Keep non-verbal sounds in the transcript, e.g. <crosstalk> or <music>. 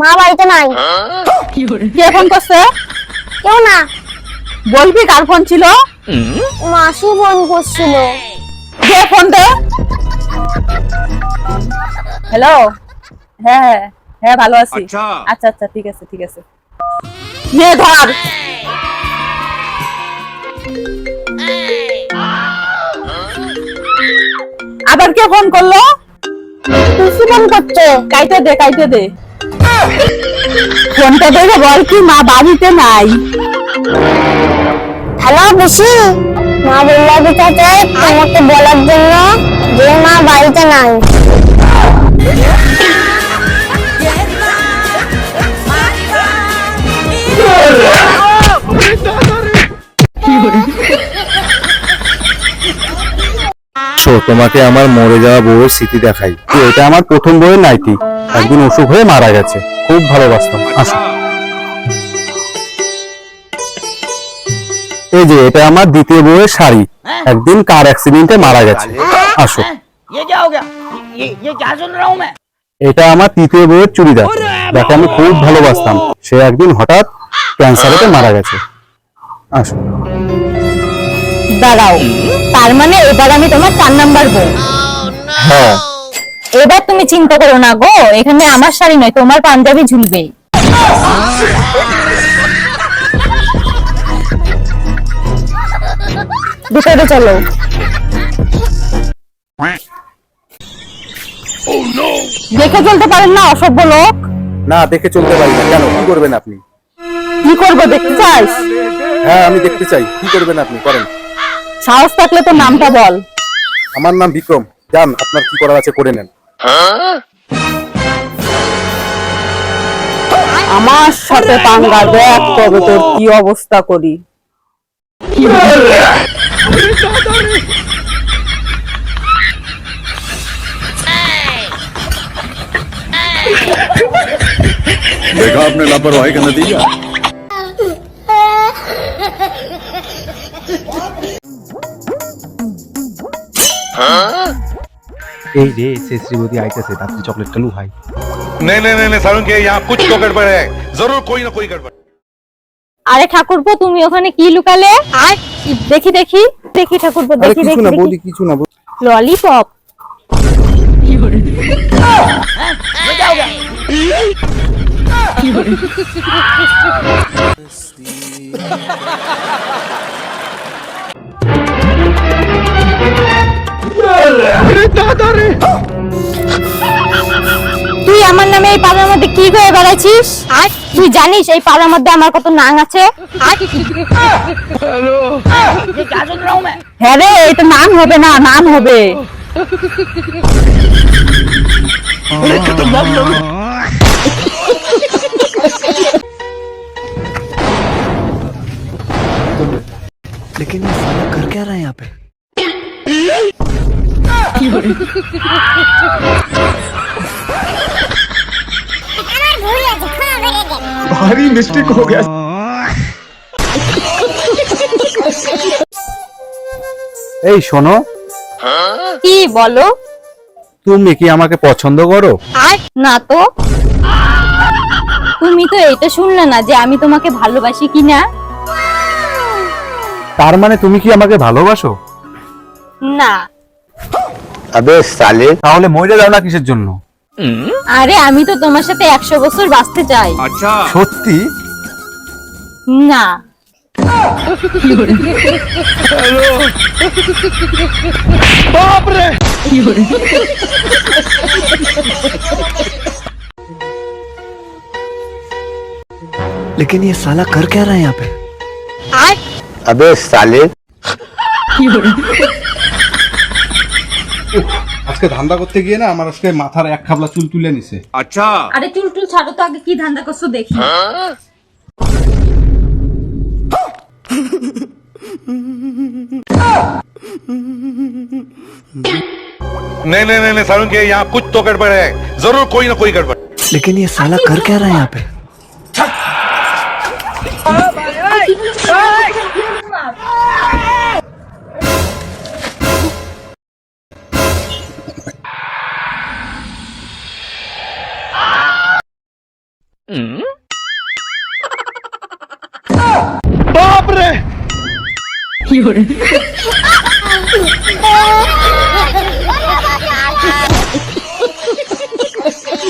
মা বাড়িতে নাই। কে ফোন করছে? কেউ না। বলবি কার ফোন ছিল? মাসি ফোন করছিল। কে ফোন দে? হ্যালো? হ্যাঁ হ্যাঁ হ্যাঁ ভালো আছি। আচ্ছা। আচ্ছা আচ্ছা ঠিক আছে ঠিক আছে। নে ধর। আবার কে ফোন করল? টুসি ফোন করছে। কাইতে দে কাইতে দে। ফোনটা দেখে বল কি মা বাড়িতে নাই? হ্যালো পিসি, মা বলল তোমাকে বলার জন্য যে মা বাড়িতে নাই। সো তোমাকে আমার মরে যাওয়া বউয়ের স্মৃতি দেখাই। এটা আমার প্রথম বউয়ের নাইটি। একদিন অসুখ হয়ে মারা গেছে। খুব ভালোবাসতাম। আসো। এই যে এটা আমার দ্বিতীয় বউয়ের শাড়ি। একদিন কার অ্যাক্সিডেন্টে মারা গেছে। আসো। এটা আমার তৃতীয় বউয়ের চুড়িদার। যাকে আমি খুব ভালোবাসতাম। সে একদিন হঠাৎ ক্যান্সারেতে মারা গেছে। আসো। দাঁড়াও। তার মানে এবার আমি তোমার চার নাম্বার বউ। হ্যাঁ। এবার তুমি চিন্তা করো না গো এখানে আমার শাড়ি নয় তোমার পাঞ্জাবি ঝুলবে। ভিতরে চলো। দেখে চলতে পারেন না অসভ্য লোক? না দেখে চলতে পারি না। কেন? কি করবেন আপনি? কি করব দেখতে চাস? হ্যাঁ আমি দেখতে চাই। কি করবেন আপনি? করেন। সাহস থাকলে তো নামটা বল আমার নাম বিক্রম যান আপনার কি করার আছে করে নেন আমার সাথে পাঙ্গা দেখ তবে তোর কি অবস্থা করি देखा आपने लापरवाही का नतीजा এই রে সে শ্রীমতী আইতেছে তাড়াতাড়ি চকলেটটা লু ভাই नहीं नहीं नहीं नहीं सारुण के यहाँ कुछ तो गड़बड़ है जरूर कोई ना कोई गड़बड़ আরে ঠাকুরপো তুমি ওখানে কি লুকালে আর দেখি দেখি দেখি ঠাকুরপো আরে দেখি কিছু দেখি না দেখি বৌদি কিছু না বৌদি। ললিপপ <laughs> <laughs> আমার নামে এই পাড়ার মধ্যে কি করে বেড়াচ্ছিস আর তুই জানিস এই পাড়ার মধ্যে আমার কত নাং আছে আর ये क्या सुन रहा हूँ मैं হ্যাঁ রে এটা নাম হবে না নাম হবে <laughs> लेकिन ये साला कर क्या रहा है यहाँ पे भारी मिस्टेक हो गया এই শোনো কি বলো তুমি কি আমাকে পছন্দ করো আর না তো তুমি তো এটা শুনলে না যে আমি তোমাকে ভালোবাসি কিনা তার মানে তুমি কি আমাকে ভালোবাসো না তাহলে মরে যাও না কিসের জন্য আরে আমি তো তোমার সাথে একশো বছর বাঁচতে চাই अच्छा সত্যি না लेकिन ये साला कर क्या रहा है यहाँ पे আজকে ধান্দা করতে গিয়ে না আমার আজকে মাথার এক খাবলা চুল তুলে নিছে अच्छा আরে চুল টুল ছাড়ো তো আগে কি ধান্দা করছো দেখি नहीं नहीं नहीं नहीं सारुण के यहाँ कुछ तो गड़बड़ है जरूर कोई ना कोई गड़बड़ लेकिन ये साला कर क्या रहा है यहाँ पे 嗯？啊！不对，有人。哈哈哈哈哈哈！<laughs>